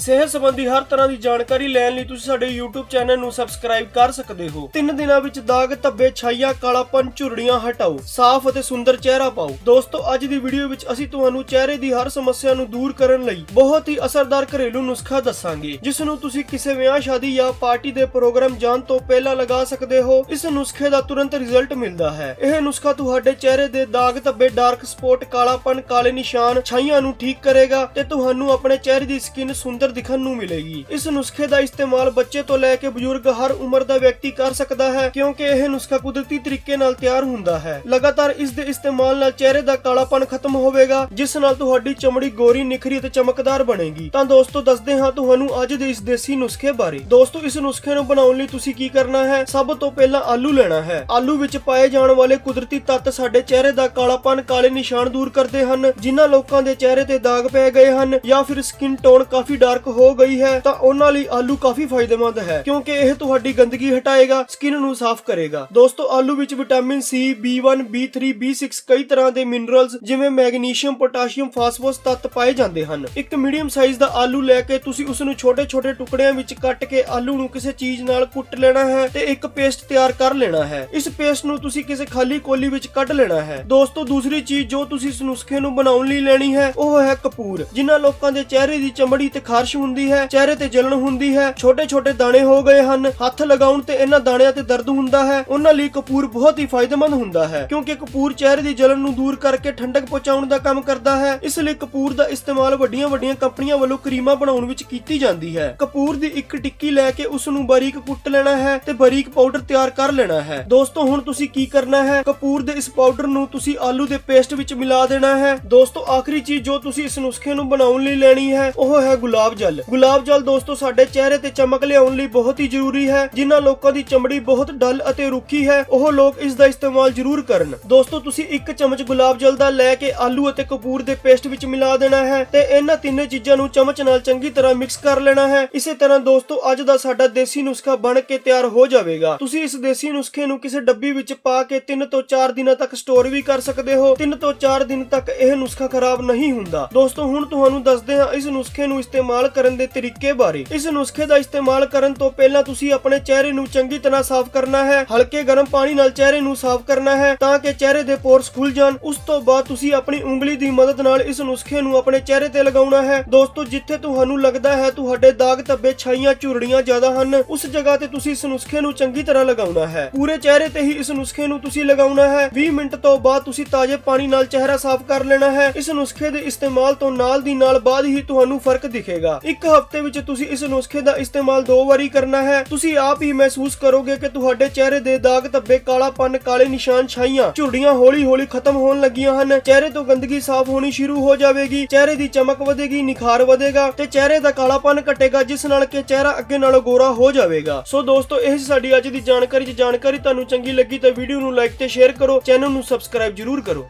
ਸਿਹਤ ਸੰਬੰਧੀ ਹਰ ਤਰ੍ਹਾਂ ਦੀ ਜਾਣਕਾਰੀ ਲੈਣ ਲਈ ਤੁਸੀਂ ਸਾਡੇ YouTube ਚੈਨਲ ਨੂੰ ਸਬਸਕ੍ਰਾਈਬ ਕਰ ਸਕਦੇ ਹੋ। ਤਿੰਨ ਦਿਨਾਂ ਵਿੱਚ ਦਾਗ ਧੱਬੇ, ਛਾਈਆਂ, ਕਾਲਾਪਨ, ਝੁਰੜੀਆਂ ਹਟਾਓ। ਸਾਫ਼ ਅਤੇ ਸੁੰਦਰ ਚਿਹਰਾ ਪਾਓ। ਦੋਸਤੋ, ਅੱਜ ਦੀ ਵੀਡੀਓ ਵਿੱਚ ਅਸੀਂ ਤੁਹਾਨੂੰ ਚਿਹਰੇ ਦੀ ਹਰ ਸਮੱਸਿਆ ਨੂੰ ਦੂਰ ਕਰਨ ਲਈ ਬਹੁਤ ਹੀ ਅਸਰਦਾਰ ਘਰੇਲੂ ਨੁਸਖਾ ਦੱਸਾਂਗੇ, ਜਿਸ ਨੂੰ ਤੁਸੀਂ ਕਿਸੇ ਵਿਆਹ, ਸ਼ਾਦੀ ਜਾਂ ਪਾਰਟੀ ਦੇ ਪ੍ਰੋਗਰਾਮ ਜਾਣ ਤੋਂ ਪਹਿਲਾਂ ਲਗਾ ਸਕਦੇ ਹੋ। ਇਸ ਨੁਸਖੇ ਦਾ ਤੁਰੰਤ ਰਿਜ਼ਲਟ ਮਿਲਦਾ ਹੈ। ਇਹ ਨੁਸਖਾ ਤੁਹਾਡੇ ਚਿਹਰੇ ਦੇ ਦਾਗ ਧੱਬੇ ਡਾਰਕ ਸਪੌਟ ਕਾਲਾਪਨ, ਕਾਲੇ ਨਿਸ਼ਾਨ, ਛਾਈਆਂ ਨੂੰ ਠੀਕ ਕਰੇਗਾ ਤੇ ਤੁਹਾਨੂੰ ਆਪਣੇ ਚਿਹਰੇ ਦੀ ਸਕਿਨ ਸੁੰਦਰ ਦਿਖਣ ਨੂੰ ਮਿਲੇਗੀ। ਇਸ ਨੁਸਖੇ ਦਾ ਇਸਤੇਮਾਲ ਬੱਚੇ ਤੋਂ ਲੈ ਕੇ ਬਜ਼ੁਰਗ ਹਰ ਉਮਰ ਦਾ ਵਿਅਕਤੀ ਕਰ ਸਕਦਾ ਹੈ, ਕਿਉਂਕਿ ਇਹ ਨੁਸਖਾ ਕੁਦਰਤੀ ਤਰੀਕੇ ਨਾਲ ਤਿਆਰ ਹੁੰਦਾ ਹੈ। ਲਗਾਤਾਰ ਇਸ ਦੇ ਇਸਤੇਮਾਲ ਨਾਲ ਚਿਹਰੇ ਦਾ ਕਾਲਾਪਨ ਖਤਮ ਹੋਵੇਗਾ, ਜਿਸ ਨਾਲ ਤੁਹਾਡੀ ਚਮੜੀ ਗੋਰੀ, ਨਿਖਰੀ ਅਤੇ ਚਮਕਦਾਰ ਬਣੇਗੀ। ਤਾਂ ਦੋਸਤੋ, ਦੱਸਦੇ ਹਾਂ ਤੁਹਾਨੂੰ ਅੱਜ ਦੇ ਇਸ ਦੇਸੀ ਨੁਸਖੇ ਬਾਰੇ। ਦੋਸਤੋ, ਇਸ ਨੁਸਖੇ ਨੂੰ ਬਣਾਉਣ ਲਈ ਤੁਸੀਂ ਕੀ ਕਰਨਾ ਹੈ? ਸਭ ਤੋਂ ਪਹਿਲਾਂ ਆਲੂ ਲੈਣਾ ਹੈ। ਆਲੂ ਵਿੱਚ ਪਾਏ ਜਾਣ ਵਾਲੇ ਕੁਦਰਤੀ ਤੱਤ ਸਾਡੇ ਚਿਹਰੇ ਦਾ ਕਾਲਾਪਨ, ਕਾਲੇ ਨਿਸ਼ਾਨ ਦੂਰ ਕਰਦੇ ਹਨ, ਜਿਨ੍ਹਾਂ ਲੋਕਾਂ ਦੇ ਚਿਹਰੇ ਤੇ ਦਾਗ ਪੈ ਗਏ ਹਨ, ਜਾਂ ਫਿਰ ਸਕਿਨ ਟੋਨ ਕਾਫੀ ਡਾਰਕ ਹੋ ਗਈ ਹੈ, ਤਾਂ ਉਹਨਾਂ ਲਈ ਆਲੂ ਕਾਫੀ ਫਾਇਦੇਮੰਦ ਹੈ, ਕਿਉਂਕਿ ਇਹ ਤੁਹਾਡੀ ਗੰਦਗੀ ਹਟਾਏਗਾ, ਸਕਿਨ ਨੂੰ ਸਾਫ਼ ਕਰੇਗਾ। ਦੋਸਤੋ, ਆਲੂ ਵਿੱਚ vitamin C B1 B3 B6 ਕਈ ਤਰ੍ਹਾਂ ਦੇ ਮਿਨਰਲਸ ਜਿਵੇਂ ਮੈਗਨੀਸ਼ੀਅਮ, ਪੋਟਾਸ਼ੀਅਮ, ਫਾਸਫੋਰਸ ਤੱਤ ਪਾਏ ਜਾਂਦੇ ਹਨ। ਇੱਕ ਮੀਡੀਅਮ ਸਾਈਜ਼ ਦਾ ਆਲੂ ਲੈ ਕੇ ਤੁਸੀਂ ਉਸ ਨੂੰ ਛੋਟੇ-ਛੋਟੇ ਟੁਕੜਿਆਂ ਵਿੱਚ ਕੱਟ ਕੇ ਆਲੂ ਨੂੰ ਕਿਸੇ ਚੀਜ਼ ਨਾਲ ਕੁੱਟ ਲੈਣਾ ਹੈ ਤੇ ਇੱਕ ਪੇਸਟ ਤਿਆਰ ਕਰ ਲੈਣਾ ਹੈ। ਇਸ ਪੇਸਟ ਨੂੰ ਤੁਸੀਂ ਕਿਸੇ ਖਾਲੀ ਕੋਲੀ ਵਿੱਚ ਕੱਢ ਲੈਣਾ ਹੈ। ਦੋਸਤੋ, ਦੂਸਰੀ ਚੀਜ਼ ਜੋ ਤੁਸੀਂ ਇਸ ਨੁਸਖੇ ਨੂੰ ਬਣਾਉਣ ਲਈ ਲੈਣੀ ਹੈ, ਉਹ ਹੈ ਕਪੂਰ, ਜਿਨ੍ਹਾਂ ਲੋਕਾਂ ਦੇ ਚਿਹਰੇ ਦੀ ਚਮੜੀ ਤੇ ਖਾਰਸ਼ ਹੁੰਦੀ ਹੈ, ਚਿਹਰੇ ਤੇ ਜਲਨ ਹੁੰਦੀ ਹੈ, ਛੋਟੇ-ਛੋਟੇ ਦਾਣੇ ਹੋ ਗਏ ਹਨ। ਹੱਥ ਲਗਾਉਣ ਤੇ ਇਹਨਾਂ ਦਾਣਿਆਂ ਤੇ ਦਰਦ ਹੁੰਦਾ ਹੈ। ਉਹਨਾਂ ਲਈ ਕਪੂਰ ਬਹੁਤ ਹੀ ਫਾਇਦੇਮੰਦ ਹੁੰਦਾ ਹੈ, ਕਿਉਂਕਿ ਕਪੂਰ ਚਿਹਰੇ ਦੀ ਜਲਨ ਨੂੰ ਦੂਰ ਕਰਕੇ ਠੰਡਕ ਪਹੁੰਚਾਉਣ ਦਾ ਕੰਮ ਕਰਦਾ ਹੈ। ਇਸ ਲਈ ਕਪੂਰ ਦਾ ਇਸਤੇਮਾਲ ਵੱਡੀਆਂ-ਵੱਡੀਆਂ ਕੰਪਨੀਆਂ ਵੱਲੋਂ ਕਰੀਮਾਂ ਬਣਾਉਣ ਵਿੱਚ ਕੀਤੀ ਜਾਂਦੀ ਹੈ। ਕਪੂਰ ਦੀ ਇੱਕ ਟਿੱਕੀ ਲੈ ਕੇ ਉਸ ਨੂੰ ਬਾਰੀਕ ਕੁੱਟ ਲੈਣਾ ਹੈ ਤੇ ਬਾਰੀਕ ਪਾਊਡਰ ਤਿਆਰ ਕਰ ਲੈਣਾ ਹੈ। ਦੋਸਤੋ, ਹੁਣ ਤੁਸੀਂ ਕੀ ਕਰਨਾ ਹੈ? ਕਪੂਰ ਦੇ ਇਸ ਪਾਊਡਰ ਨੂੰ ਤੁਸੀਂ ਆਲੂ ਦੇ ਪੇਸਟ ਵਿੱਚ ਮਿਲਾ ਦੇਣਾ ਹੈ। ਦੋਸਤੋ, ਆਖਰੀ ਚੀਜ਼ ਜੋ ਤੁਸੀਂ ਇਸ ਨੁਸਖੇ ਨੂੰ ਬਣਾਉਣ ਲਈ ਲੈਣੀ ਹੈ, ਉਹ ਹੈ ਗੁਲਾਬ ਜਲ। ਗੁਲਾਬ ਜਲ ਦੋਸਤੋ, ਸਾਡੇ ਚਿਹਰੇ ਤੇ ਚਮਕ ਲਿਆਉਣ ਲਈ ਬਹੁਤ ਹੀ ਜ਼ਰੂਰੀ ਹੈ। ਜਿਨ੍ਹਾਂ ਲੋਕਾਂ ਦੀ ਚਮੜੀ ਬਹੁਤ ਡਲ ਅਤੇ ਰੁੱਖੀ ਹੈ, ਉਹ ਲੋਕ ਇਸ ਦਾ ਇਸਤੇਮਾਲ ਜ਼ਰੂਰ ਕਰਨ। ਦੋਸਤੋ, ਤੁਸੀਂ ਇੱਕ ਚਮਚ ਗੁਲਾਬ ਜਲ ਦਾ ਲੈ ਕੇ ਆਲੂ ਅਤੇ ਕਪੂਰ ਦੇ ਪੇਸਟ ਵਿੱਚ ਮਿਲਾ ਦੇਣਾ ਹੈ ਤੇ ਇਹਨਾਂ ਤਿੰਨੇ ਚੀਜ਼ਾਂ ਨੂੰ ਚਮਚ ਨਾਲ ਚੰਗੀ ਤਰ੍ਹਾਂ ਮਿਕਸ ਕਰ ਲੈਣਾ ਹੈ। ਇਸੇ ਤਰ੍ਹਾਂ ਦੋਸਤੋ, ਅੱਜ ਦਾ ਸਾਡਾ ਦੇਸੀ ਨੁਸਖਾ ਬਣ ਕੇ ਤਿਆਰ ਹੋ ਜਾਵੇਗਾ। ਤੁਸੀਂ ਇਸ ਦੇਸੀ ਨੁਸਖੇ ਨੂੰ ਕਿਸੇ ਡੱਬੀ ਵਿੱਚ ਪਾ ਕੇ 3 ਤੋਂ 4 ਦਿਨਾਂ ਤੱਕ ਸਟੋਰ ਵੀ ਕਰ ਸਕਦੇ ਹੋ। 3 ਤੋਂ 4 ਦਿਨ ਤੱਕ ਇਹ ਨੁਸਖਾ ਖਰਾਬ ਨਹੀਂ ਹੁੰਦਾ। ਦੋਸਤੋ, ਹੁਣ ਤੁਹਾਨੂੰ ਦੱਸਦੇ ਹਾਂ, ਇਸ ਨੁਸਖੇ ਨੂੰ ਇਸਤੇਮਾਲ ਕਰਨ ਦੇ ਤਰੀਕੇ ਬਾਰੇ। ਇਸ ਨੁਸਖੇ ਦਾ ਇਸਤੇਮਾਲ ਕਰਨ ਤੋਂ ਪਹਿਲਾਂ ਤੁਸੀਂ ਆਪਣੇ ਚਿਹਰੇ ਨੂੰ ਚੰਗੀ ਤਰ੍ਹਾਂ ਸਾਫ਼ ਕਰਨਾ ਹੈ, ਹਲਕੇ ਗਰਮ ਪਾਣੀ ਨਾਲ ਚਿਹਰੇ ਨੂੰ ਸਾਫ਼ ਕਰਨਾ ਹੈ ਤਾਂ ਕਿ ਚਿਹਰੇ ਦੇ ਪੋਰਸ ਖੁੱਲ ਜਾਣ। ਉਸ ਤੋਂ ਬਾਅਦ ਤੁਸੀਂ ਆਪਣੀ ਉਂਗਲੀ ਦੀ ਮਦਦ ਨਾਲ ਇਸ ਨੁਸਖੇ ਨੂੰ ਆਪਣੇ ਚਿਹਰੇ ਤੇ ਲਗਾਉਣਾ ਹੈ। ਦੋਸਤੋ, ਜਿੱਥੇ ਤੁਹਾਨੂੰ ਲੱਗਦਾ ਹੈ ਤੁਹਾਡੇ ਦਾਗ ਧੱਬੇ ਛਾਈਆਂ ਝੁਰੜੀਆਂ ਜ਼ਿਆਦਾ ਹਨ, ਉਸ ਜਗ੍ਹਾ ਤੇ ਤੁਸੀਂ ਇਸ ਨੁਸਖੇ ਨੂੰ ਚੰਗੀ ਤਰ੍ਹਾਂ ਲਗਾਉਣਾ ਹੈ। ਪੂਰੇ ਚਿਹਰੇ ਤੇ ਹੀ ਇਸ ਨੁਸਖੇ ਨੂੰ ਤੁਸੀਂ ਲਗਾਉਣਾ ਹੈ। 20 ਮਿੰਟ ਤੋਂ ਬਾਅਦ ਤੁਸੀਂ ਤਾਜ਼ੇ ਪਾਣੀ ਨਾਲ ਚਿਹਰਾ ਸਾਫ਼ ਕਰ ਲੈਣਾ ਹੈ। ਇਸ ਨੁਸਖੇ ਦੇ ਇਸਤੇਮਾਲ ਤੋਂ ਨਾਲ ਦੀ ਨਾਲ ਬਾਅਦ ਹੀ ਤੁਹਾਨੂੰ ਫ਼ਰਕ ਦਿਖੇਗਾ। ਇੱਕ ਹਫ਼ਤੇ ਵਿੱਚ ਤੁਸੀਂ ਇਸ ਨੁਸਖੇ ਦਾ ਇਸਤੇਮਾਲ ਦੋ ਵਾਰੀ ਕਰਨਾ ਹੈ। ਤੁਸੀਂ ਆਪ ਹੀ ਮਹਿਸੂਸ ਕਰੋਗੇ ਕਿ ਤੁਹਾਡੇ ਚਿਹਰੇ ਦੇ ਦਾਗ ਧੱਬੇ ਕਾਲਾਪਨ ਕਾਲੇ ਨਿਸ਼ਾਨ ਛਾਈਆਂ, ਝੁਰੜੀਆਂ ਹੌਲੀ-ਹੌਲੀ ਖਤਮ ਹੋਣ ਲੱਗੀਆਂ ਹਨ। ਚਿਹਰੇ ਤੋਂ ਗੰਦਗੀ ਸਾਫ਼ ਹੋਣੀ ਸ਼ੁਰੂ ਹੋ ਜਾਵੇਗੀ। ਚਿਹਰੇ ਦੀ ਚਮਕ ਵਧੇਗੀ, ਨਿਖਾਰ ਵਧੇਗਾ ਤੇ ਚਿਹਰੇ ਦਾ ਕਾਲਾਪਨ ਘਟੇਗਾ, ਜਿਸ ਨਾਲ ਕਿ ਚਿਹਰਾ ਅੱਗੇ ਨਾਲੋਂ ਗੋਰਾ ਹੋ ਜਾਵੇਗਾ। ਸੋ ਦੋਸਤੋ, ਇਹ ਸਾਡੀ ਅੱਜ ਦੀ ਜਾਣਕਾਰੀ। ਜੇ ਜਾਣਕਾਰੀ ਤੁਹਾਨੂੰ ਚੰਗੀ ਲੱਗੀ ਤਾਂ ਵੀਡੀਓ ਨੂੰ ਲਾਈਕ ਤੇ ਸ਼ੇਅਰ ਕਰੋ ਚੈਨਲ ਨੂੰ ਸਬਸਕ੍ਰਾਈਬ ਜਰੂਰ ਕਰੋ।